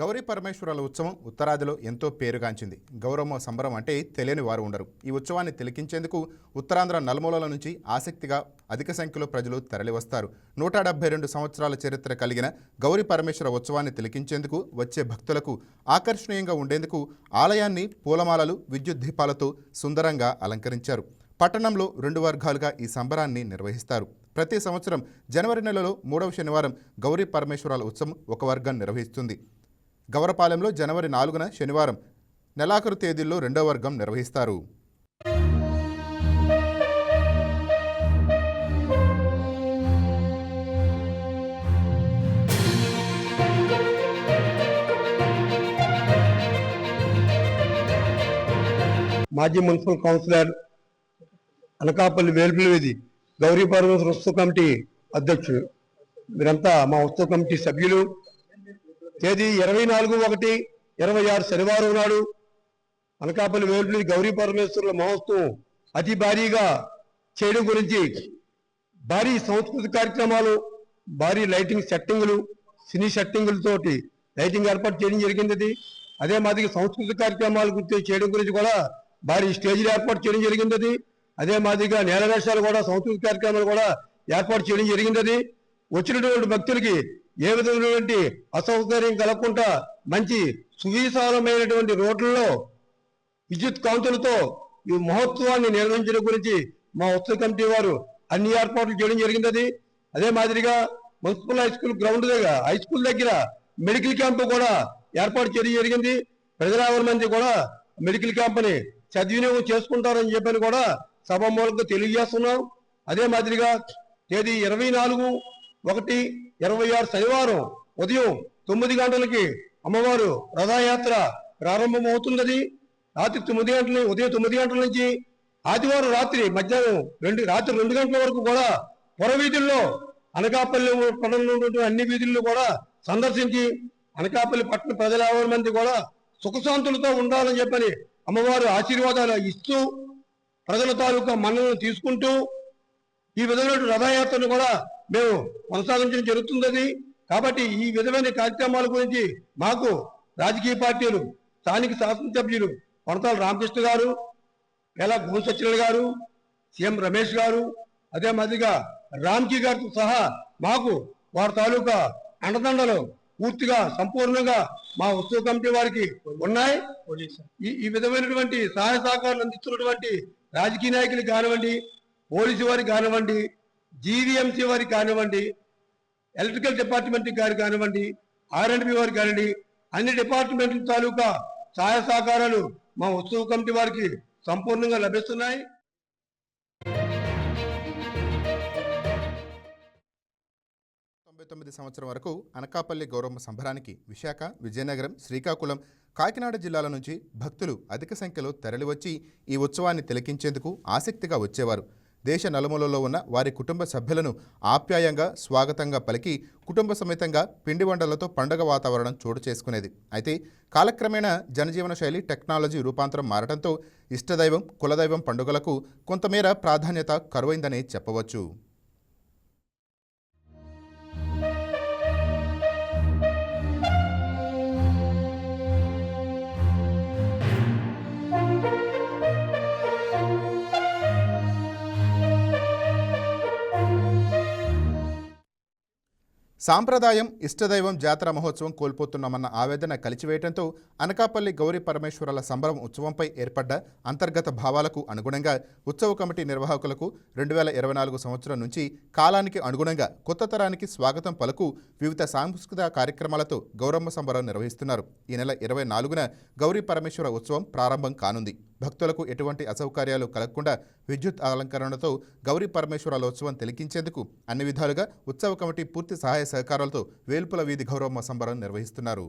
గౌరీ పరమేశ్వరుల ఉత్సవం ఉత్తరాదిలో ఎంతో పేరుగాంచింది. గౌరవ సంబరం అంటే తెలియని వారు ఉండరు. ఈ ఉత్సవాన్ని తిలకించేందుకు ఉత్తరాంధ్ర నలుమూలల నుంచి ఆసక్తిగా అధిక సంఖ్యలో ప్రజలు తరలివస్తారు. నూట డెబ్బై రెండు సంవత్సరాల చరిత్ర కలిగిన గౌరీ పరమేశ్వర ఉత్సవాన్ని తిలకించేందుకు వచ్చే భక్తులకు ఆకర్షణీయంగా ఉండేందుకు ఆలయాన్ని పూలమాలలు విద్యుత్ దీపాలతో సుందరంగా అలంకరించారు. పట్టణంలో రెండు వర్గాలుగా ఈ సంబరాన్ని నిర్వహిస్తారు. ప్రతి సంవత్సరం జనవరి నెలలో మూడవ శనివారం గౌరీ పరమేశ్వరాల ఉత్సవం ఒక వర్గం నిర్వహిస్తుంది. గవరపాలెంలో జనవరి నాలుగున శనివారం నెలాఖరు తేదీల్లో రెండో వర్గం నిర్వహిస్తారు. మాజీ మున్సిపల్ కౌన్సిలర్ అనకాపల్లి వేల్పులవేది గౌరీ పర్వత ఉత్సవ కమిటీ అధ్యక్షుడు. మీరంతా మా ఉత్సవ కమిటీ సభ్యులు. తేదీ ఇరవై నాలుగు ఒకటి ఇరవై ఆరు శనివారం నాడు అనకాపల్లి వేల్పులవిధి గౌరీ పరమేశ్వరుల మహోత్సవం అతి భారీగా చేయడం గురించి భారీ సంస్కృతి కార్యక్రమాలు భారీ లైటింగ్ సెట్టింగులు సినీ సెట్టింగులతోటి లైటింగ్ ఏర్పాటు చేయడం జరిగింది అదే మాదిరి సంస్కృతి కార్యక్రమాల గురించి చేయడం గురించి కూడా భారీ స్టేజీలు ఏర్పాటు చేయడం జరిగింది అదే మాదిరిగా నేల వేషాలు కూడా సంస్కృతి కార్యక్రమాలు కూడా ఏర్పాటు చేయడం జరిగింది వచ్చినటువంటి భక్తులకి ఏ విధమైనటువంటి అసౌకర్యం కలగకుండా మంచి సువిశాలమైనటువంటి రోడ్లలో విద్యుత్ కాంతులతో ఈ మహోత్సవాన్ని నిర్వహించడం గురించి మా ఉత్సవ కమిటీ వారు అన్ని ఏర్పాట్లు చేయడం జరిగింది అదే మాదిరిగా మున్సిపల్ హై స్కూల్ గ్రౌండ్ దగ్గర హై స్కూల్ దగ్గర మెడికల్ క్యాంపు కూడా ఏర్పాటు చేయడం జరిగింది. ప్రజల మంది కూడా మెడికల్ క్యాంపుని సద్వినియోగం చేసుకుంటారని చెప్పని కూడా సభ మూలంగా తెలియజేస్తున్నాం. అదే మాదిరిగా తేదీ ఇరవై నాలుగు ఒకటి ఇరవై ఆరు శనివారం ఉదయం తొమ్మిది గంటలకి అమ్మవారు రథయాత్ర ప్రారంభమవుతున్నది. రాత్రి తొమ్మిది గంటల ఉదయం తొమ్మిది గంటల నుంచి ఆదివారం రాత్రి మధ్యాహ్నం రెండు రాత్రి రెండు గంటల వరకు కూడా పుర వీధుల్లో అనకాపల్లి పట్టణంలో ఉన్నటువంటి అన్ని వీధుల్లో కూడా సందర్శించి అనకాపల్లి పట్టణ ప్రజల మంది కూడా సుఖశాంతులతో ఉండాలని చెప్పని అమ్మవారు ఆశీర్వాదాలు ఇస్తూ ప్రజల తాలూకా మన్నలను తీసుకుంటూ ఈ విధమైన రథయాత్రను కూడా మేము కొనసాగించడం జరుగుతుంది కాబట్టి ఈ విధమైన కార్యక్రమాల గురించి మాకు రాజకీయ పార్టీలు స్థానిక శాసనసభ్యులు కొనతాల రామకృష్ణ గారు ఎలా భూ సత్యనారాయణ గారు సీఎం రమేష్ గారు అదే మాదిరిగా రామ్జీ గారితో సహా మాకు వారి తాలూకా అండదండలు పూర్తిగా సంపూర్ణంగా మా ఉత్సవ కమిటీ వారికి ఉన్నాయి. ఈ ఈ విధమైనటువంటి సహాయ సహకారాలు అందిస్తున్నటువంటి రాజకీయ నాయకులు కానివ్వండి పోలీసు వారికి కానివ్వండి జీవీఎంసీ వారికి కానివ్వండి ఎలక్ట్రికల్ డిపార్ట్మెంట్ గారు కానివ్వండి ఆర్ వారు కానివ్వండి అన్ని డిపార్ట్మెంట్ల తాలూకా సహాయ సహకారాలు మా ఉత్సవ కమిటీ వారికి సంపూర్ణంగా లభిస్తున్నాయి. తొంభై తొమ్మిది సంవత్సరం వరకు అనకాపల్లి గౌరమ్మ సంబరానికి విశాఖ విజయనగరం శ్రీకాకుళం కాకినాడ జిల్లాల నుంచి భక్తులు అధిక సంఖ్యలో తరలివచ్చి ఈ ఉత్సవాన్ని తిలకించేందుకు ఆసక్తిగా వచ్చేవారు. దేశ నలుమూలలో ఉన్న వారి కుటుంబ సభ్యులను ఆప్యాయంగా స్వాగతంగా పలికి కుటుంబ సమేతంగా పిండి వంటలతో పండగ వాతావరణం చోటు చేసుకునేది. అయితే కాలక్రమేణా జనజీవన శైలి టెక్నాలజీ రూపాంతరం మారడంతో ఇష్టదైవం కులదైవం పండుగలకు కొంతమేర ప్రాధాన్యత కరువైందనే చెప్పవచ్చు. సాంప్రదాయం ఇష్టదైవం జాతర మహోత్సవం కోల్పోతున్నామన్న ఆవేదన కలిచివేయడంతో అనకాపల్లి గౌరీ పరమేశ్వరాల సంబరం ఉత్సవంపై ఏర్పడ్డ అంతర్గత భావాలకు అనుగుణంగా ఉత్సవ కమిటీ నిర్వాహకులకు రెండు వేల ఇరవై నాలుగు సంవత్సరం నుంచి కాలానికి అనుగుణంగా కొత్త తరానికి స్వాగతం పలుకు వివిధ సాంస్కృతిక కార్యక్రమాలతో గౌరమ్మ సంబరం నిర్వహిస్తున్నారు. ఈ నెల ఇరవై నాలుగున గౌరీ పరమేశ్వర ఉత్సవం ప్రారంభం కానుంది. భక్తులకు ఎటువంటి అసౌకర్యాలు కలగకుండా విద్యుత్ అలంకరణతో గౌరీ పరమేశ్వరాల ఉత్సవం తిలకించేందుకు అన్ని విధాలుగా ఉత్సవ కమిటీ పూర్తి సహాయ సహకారాలతో వేల్పుల వీధి గౌరవమ్మ సంబరం నిర్వహిస్తున్నారు.